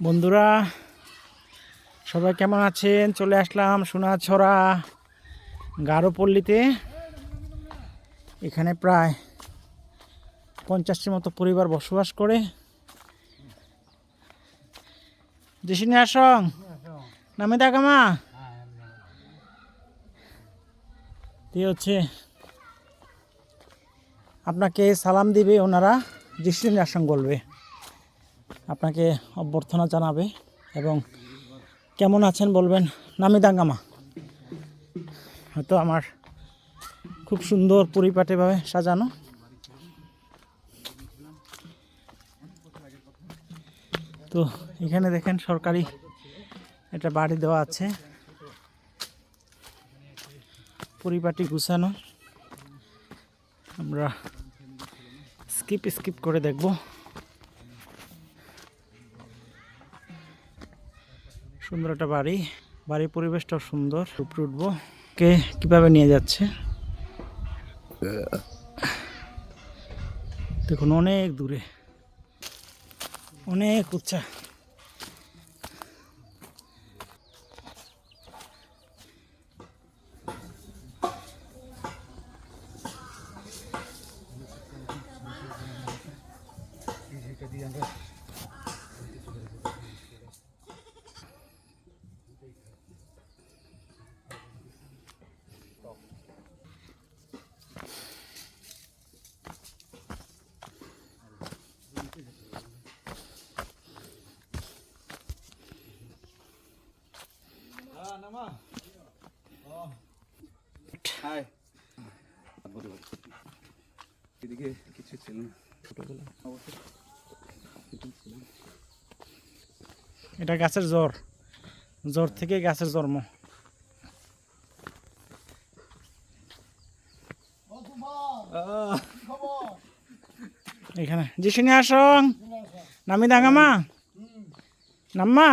বন্ধুরা, সবাই কেমন আছেন? চলে আসলাম সোনাছড়া গারোপল্লীতে। এখানে প্রায় পঞ্চাশটির মতো পরিবার বসবাস করে। দেশিনী আসং। নামে দিয়ে হচ্ছে, আপনাকে সালাম দিবে ওনারা দেশিনী আসং বলবে। আপনাকে অভ্যর্থনা জানাবে এবং কেমন আছেন বলবেন? নামি দাঙ্গামা। হয়তো আমার খুব সুন্দর পরিপাটিভাবে সাজানো। তো এখানে দেখেন সরকারি একটা বাড়ি দেওয়া আছে। পরিপাটি গুছানো। আমরা স্কিপ স্কিপ করে দেখব। সুন্দর একটা বাড়ি। বাড়ির পরিবেশটাও সুন্দর। উপরে উঠবো। কে কীভাবে নিয়ে যাচ্ছে? দেখুন, অনেক দূরে। অনেক উচ্চা। এদিকে কিছু ছিল না। ছোটবেলা এটা গাছের জ্বর। জ্বর থেকে গাছের জন্ম। এখানে। যিশুনি আসং। নামি দাঙ্গামা নাম্মা।